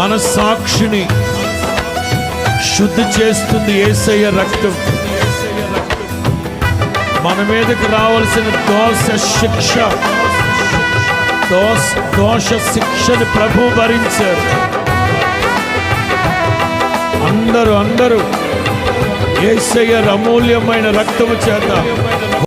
మన సాక్షిని శుద్ధి చేస్తుంది ఏసయ్య రక్తం. మన మీదకి రావాల్సిన దోష శిక్ష దోష దోష శిక్షని ప్రభు భరించారు. అందరూ అందరూ ఏసయ్య అమూల్యమైన రక్తము చేత